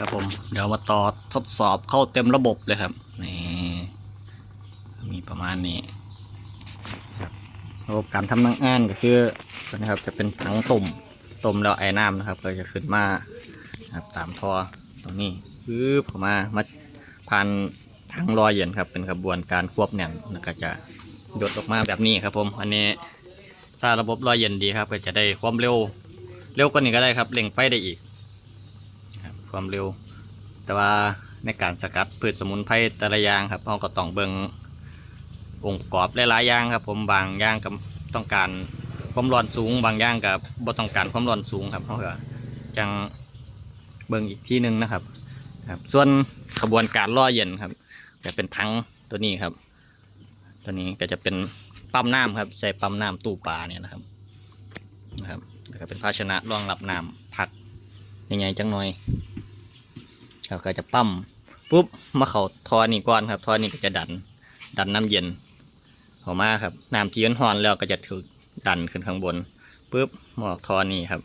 ครับผมเดี๋ยวมาต่อทดสอบเข้าเต็มระบบเลยครับนี่มีประมาณนี้ระบบการทำงานก็คือนะครับจะเป็นถังต้มต้มแล้วไอ้น้ำนะครับก็จะขึ้นมาครับตามท่อตรงนี้ปึ๊บเข้ามามาผ่านถังรอยเย็นครับ เป็นกระบวนการควบแน่นแล้วก็จะหยดออกมาแบบนี้ครับ ผมอันนี้ถ้าระบบรอยเย็นดีครับ ก็จะได้ความเร็วเร็วกว่านี้ก็ได้ครับเร่งไฟได้อีก ความเร็ว แต่ว่าในการสกัดพืชสมุนไพรแต่ละอย่างครับเราก็ต้องเบิงองค์ประกอบหลายๆอย่างครับ ผมบางอย่างก็ต้องการความร้อนสูง บางอย่างกับบ่ต้องการความร้อนสูงครับเราก็จังเบิงอีกที่หนึ่งนะครับครับส่วนขบวนการล่อเย็นครับจะเป็นถังตัวนี้ครับ ตัวนี้ก็จะเป็นปั๊มน้ำครับใส่ปั๊มน้ำตู้ปลาเนี่ยนะครับนะครับแล้วก็เป็นภาชนะรองรับน้ำผักยังไงจังหน่อย เราก็จะปั๊มปุ๊บมาเขาทอนี่ก่อนครับทอนี่ก็จะดัน ดันน้ำเย็นออกมาครับน้ำที่ร้อนๆแล้วก็จะถูกดันขึ้นข้างบนปุ๊บหมอกทอนี่ครับ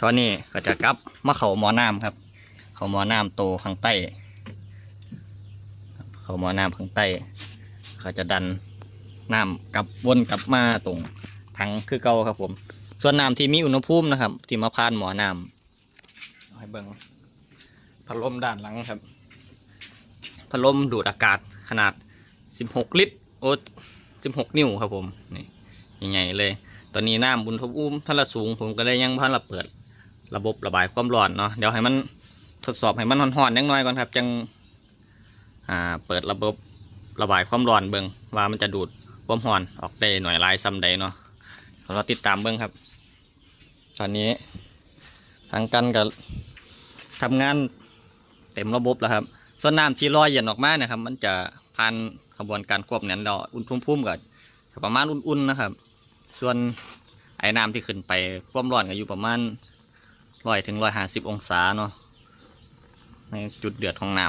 ทอนี่ก็จะกลับมาเขาหมอน้ำครับ เขาหมอน้ำโตข้างใต้ เขาหมอน้ำข้างใต้เขาจะดันน้ำกลับวนกลับมาตรงถังคือเก่าครับผม ส่วนน้ำที่มีอุณหภูมินะครับ ที่มาผ่านหมอน้ำให้เบิ่ง พัดลมด้านหลังครับ พัดลมดูดอากาศขนาด 16 ลิตร โอ้16 นิ้วครับผมนี่ยังไงเลย ตอนนี้น้ำอุณหภูมิท่านละสูง ผมก็เลยยังพันละเปิด ระบบระบายความร้อนเนาะเดี๋ยวให้มันทดสอบให้มันห่อนๆนิดหน่อยก่อนครับจังอ่าเปิดระบบระบายความร้อนเบิ่งว่ามันจะดูดความร้อนออกได้หน่อยลายซ้ำใดเนาะเราติดตามเบิ่งครับ ตอนนี้ทางกันกับทำงาน เต็มระบบแล้วครับ ส่วนน้ำที่ลอยเย็นออกมาเนะครับ มันจะผ่านกระบวนการควบแน่นแล้วอุณหภูมิก็ประมาณอุ่นๆนะครับ ส่วนไอ้น้ำที่ขึ้นไปความร้อนก็อยู่ประมาณร้อยถึงร้อยห้าสิบองศาเนาะในจุดเดือดของน้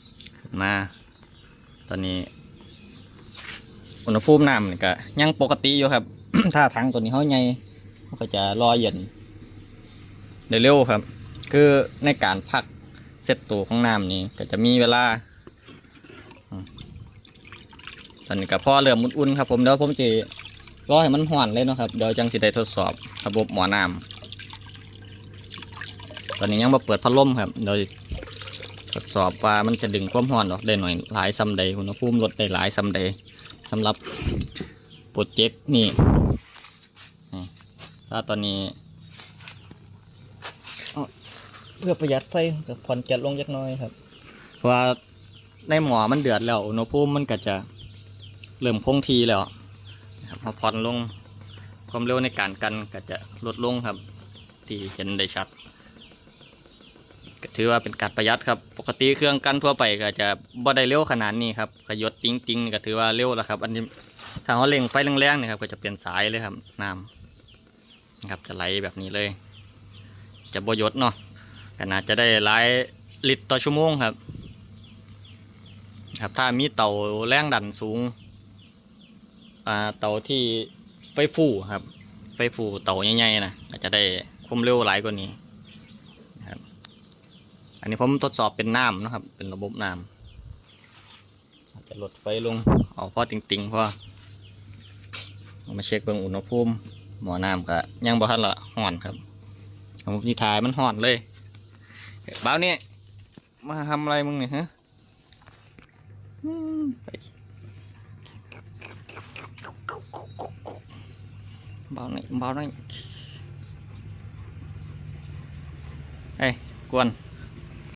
ำมาตอนนี้อุณหภูมิน้ำนี่ก็ยังปกติอยู่ครับ ถ้าถังตัวนี้เขาใหญ่ก็จะรอเย็นเร็วครับ คือในการพัก เซตตัวของน้ำนี่ก็จะมีเวลาตอนนี้ก็พอเริ่มอุ่นๆครับผมเดี๋ยวผมจะรอให้มันห่อนเลยนะครับเดี๋ยวจังสิได้ทดสอบระบบหมอน้ำตอนนี้ยังมาเปิดพัดลมครับเดี๋ยวทดสอบว่ามันจะดึงความร้อนออกได้หน่อยหลายซัมใดอุณหภูมิลดได้หลายซัมใดสำหรับโปรเจกต์นี่ถ้าตอนนี้ เพื่อประหยัดไฟก็ผ่อนจัดลงจักน้อยครับ เพราะว่าในหมอมันเดือดแล้วอุณหภูมิมันก็จะเริ่มคงทีแล้วครับพอผ่อนลงความเร็วในการกันก็จะลดลงครับ ที่เห็นได้ชัดก็ถือว่าเป็นการประหยัดครับ ปกติเครื่องกันทั่วไปก็จะบ่ได้เร็วขนาดนี้ครับขยดติ้งติ้งก็ถือว่าเร็วแล้วครับ อันนี้ถ้าเขาเร่งไฟแรงๆนี่ครับ ก็จะเปลี่ยนสายเลยครับน้ำนะครับจะไหลแบบนี้เลย จะบยศเนาะ แต่น่าจะได้หลายลิตรต่อชั่วโมงครับ ครับถ้ามีเตาแรงดันสูงอ่าเตาที่ไฟฟูครับ ไฟฟูเตาใหญ่ๆนะอาจจะได้ความเร็วหลายกว่านี้ครับ อันนี้ผมทดสอบเป็นน้ำนะครับ เป็นระบบน้ำอาจจะลดไฟลงเอาพอติงๆพอเอมาเช็คเบิ่งอุณหภูมิหมอน้ำก็ยังบ่ทันละห่อนครับผมที่ถ่ายมันห่อนเลย บ้าวนี่ยมาทำอะไรมึงเนี่ยฮะบ้าวนี่ยบ้าวนี่ยเอ้ยกวน